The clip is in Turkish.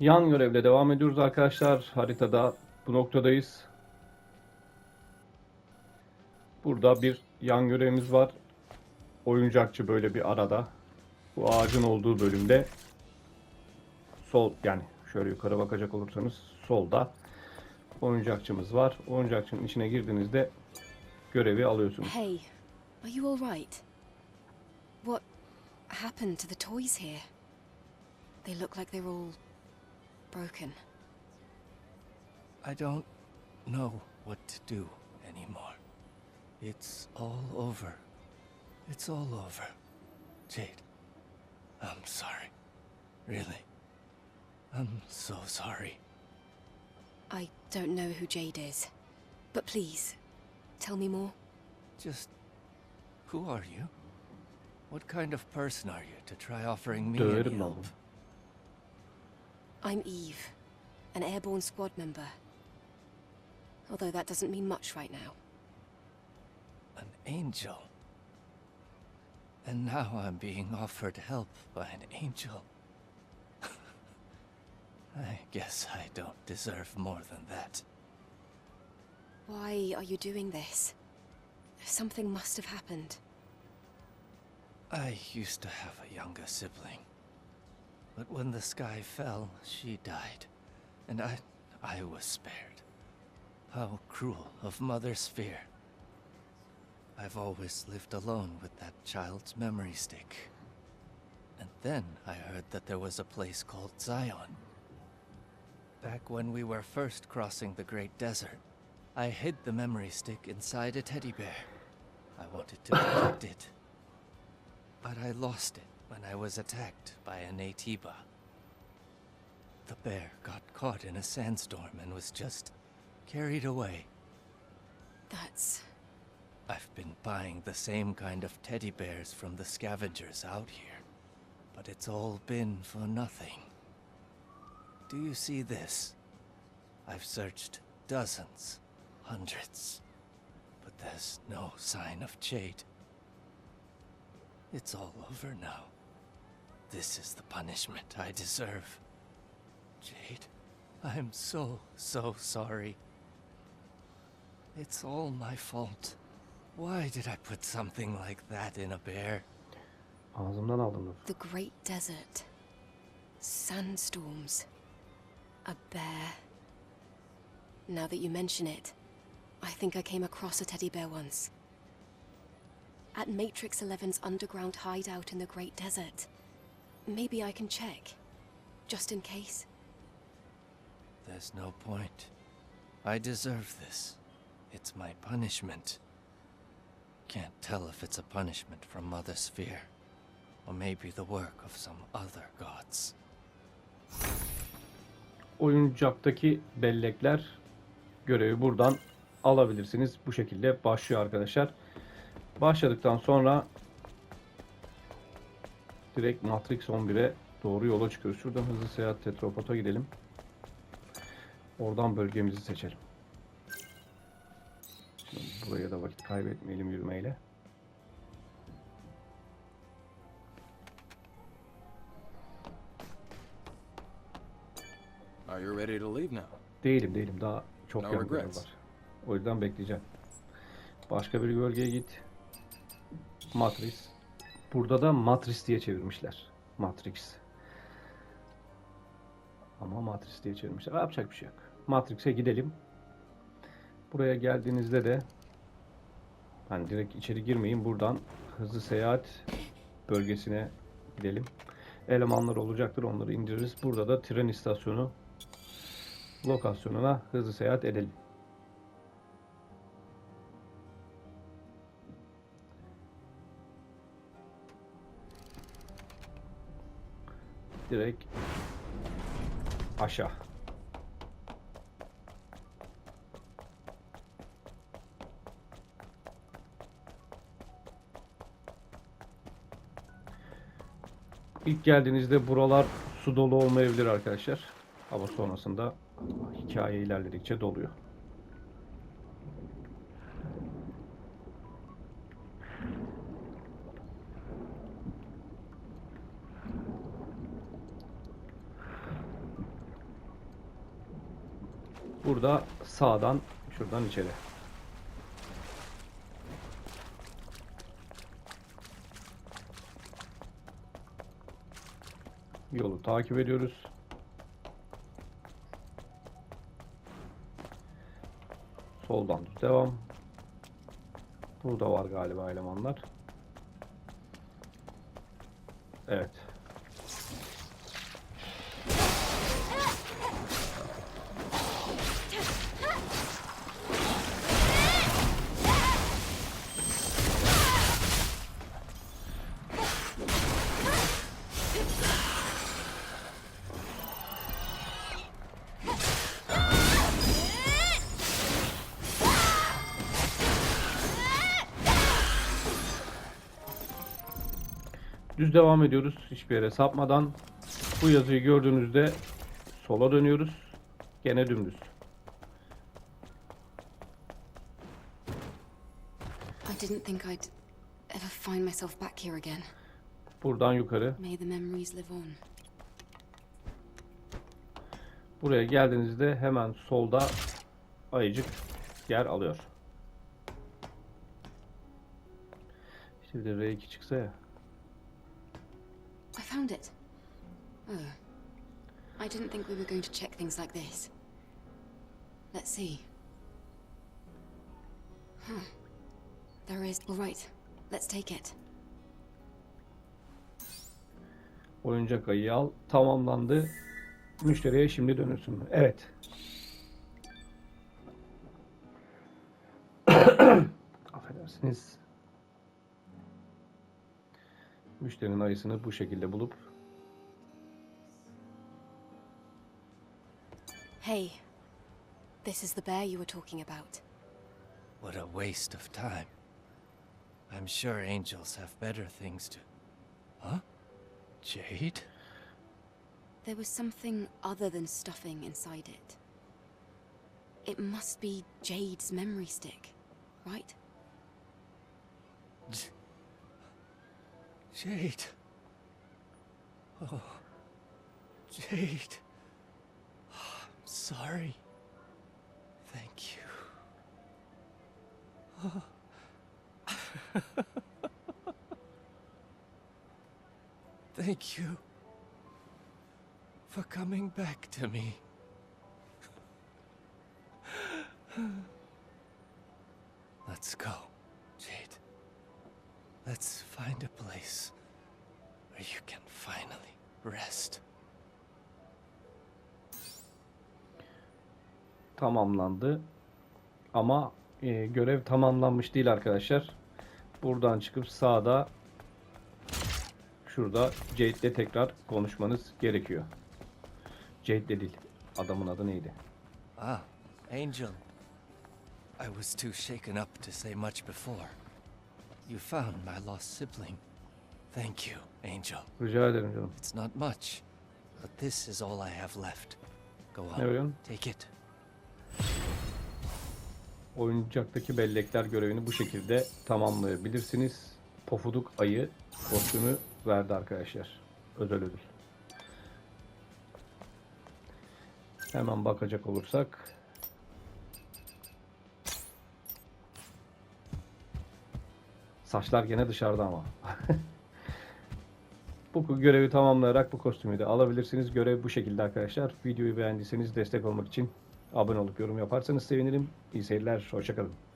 Yan görevle devam ediyoruz arkadaşlar. Haritada bu noktadayız. Burada bir yan görevimiz var. Oyuncakçı böyle bir arada. Bu ağacın olduğu bölümde sol yani şöyle yukarı bakacak olursanız solda oyuncakçımız var. Oyuncakçının içine girdiğinizde görevi alıyorsunuz. Hey, are you all right? What happened to the toys here? They look like they're all broken. I don't know what to do anymore. It's all over. It's all over. Jade, I'm sorry. Really. I'm so sorry. I don't know who Jade is, but please, tell me more. Just who are you? What kind of person are you to try offering me any Döverim lan help? I'm Eve, an airborne squad member. Although that doesn't mean much right now. An angel. And now I'm being offered help by an angel. I guess I don't deserve more than that. Why are you doing this? Something must have happened. I used to have a younger sibling. But when the sky fell, she died. And I I was spared. How cruel of Mother Sphere. I've always lived alone with that child's memory stick. And then I heard that there was a place called Zion. Back when we were first crossing the Great Desert, I hid the memory stick inside a teddy bear. I wanted to protect it. But I lost it when I was attacked by a Atiba. The bear got caught in a sandstorm and was just carried away. That's. I've been buying the same kind of teddy bears from the scavengers out here, but it's all been for nothing. Do you see this? I've searched dozens, hundreds, but there's no sign of Jade. It's all over now. This is the punishment I deserve. Jade, I'm so, so sorry. It's all my fault. Why did I put something like that in a bear? Ağzımdan aldım lafı. The Great Desert. Sandstorms. A bear. Now that you mention it, I think I came across a teddy bear once. At Matrix 11's underground hideout in the Great Desert. Maybe I can check. Just in case. There's no point. I deserve this. It's my punishment. Can't tell if it's a punishment from Mother Sphere, or maybe the work of some other gods. oyuncaktaki bellekler görevi buradan alabilirsiniz. Bu şekilde başlıyor arkadaşlar. Başladıktan sonra direkt Matrix 11'e doğru yola çıkıyoruz. Şuradan hızlı seyahat Tetropot'a gidelim. Oradan bölgemizi seçelim. Şimdi buraya da vakit kaybetmeyelim yürümeyle. Are you ready to leave now? Değilim değilim daha çok No regrets. var. O yüzden bekleyeceğim. Başka bir bölgeye git. Matrix. Burada da Matrix diye çevirmişler. Matrix. Ama Matrix diye çevirmişler. Yapacak bir şey yok. Matrix'e gidelim. Buraya geldiğinizde de hani direkt içeri girmeyin. Buradan hızlı seyahat bölgesine gidelim. Elemanlar olacaktır. Onları indiririz. Burada da tren istasyonu lokasyonuna hızlı seyahat edelim. Direkt aşağı. İlk geldiğinizde buralar su dolu olmayabilir arkadaşlar. Ama sonrasında hikaye ilerledikçe doluyor. Burada sağdan şuradan içeri. Yolu takip ediyoruz. Soldan devam. Burada var galiba elemanlar. Evet. Düz devam ediyoruz. Hiçbir yere sapmadan. Bu yazıyı gördüğünüzde sola dönüyoruz. Gene dümdüz. I didn't think I'd ever find myself back here again. Buradan yukarı. May the memories live on. Buraya geldiğinizde hemen solda ayıcık yer alıyor. İşte bir de R2 çıksa ya. I found it. Oh. I didn't think we were going to check things like this. Let's see. Huh. There is. All right. Let's take it. Oyuncak ayıyı al. Tamamlandı. Müşteriye şimdi dönürsün. Evet. Affedersiniz. Müşterinin ayısını bu şekilde bulup Hey. This is the bear you were talking about. What a waste of time. I'm sure angels have better things to. Huh? Jade? There was something other than stuffing inside it. It must be Jade's memory stick, right? Jade. Oh. Jade. I'm sorry. Thank you. Thank you for coming back to me. Let's go. Let's find a place where you can finally rest. tamamlandı. Ama e, görev tamamlanmış değil arkadaşlar. Buradan çıkıp sağda şurada Jade'le tekrar konuşmanız gerekiyor. Jade'le değil. Adamın adı neydi? Ah, Angel. I was too shaken up to say much before. You found my lost sibling. Thank you, Angel. Rica ederim canım. It's not much, but this is all I have left. Go Ne on, arıyorsun? take it. Oyuncaktaki bellekler görevini bu şekilde tamamlayabilirsiniz. Pofuduk ayı kostümü verdi arkadaşlar. Özel ödül. Hemen bakacak olursak. Saçlar gene dışarıda ama. bu görevi tamamlayarak bu kostümü de alabilirsiniz. Görev bu şekilde arkadaşlar. Videoyu beğendiyseniz destek olmak için abone olup yorum yaparsanız sevinirim. İyi seyirler. Hoşçakalın.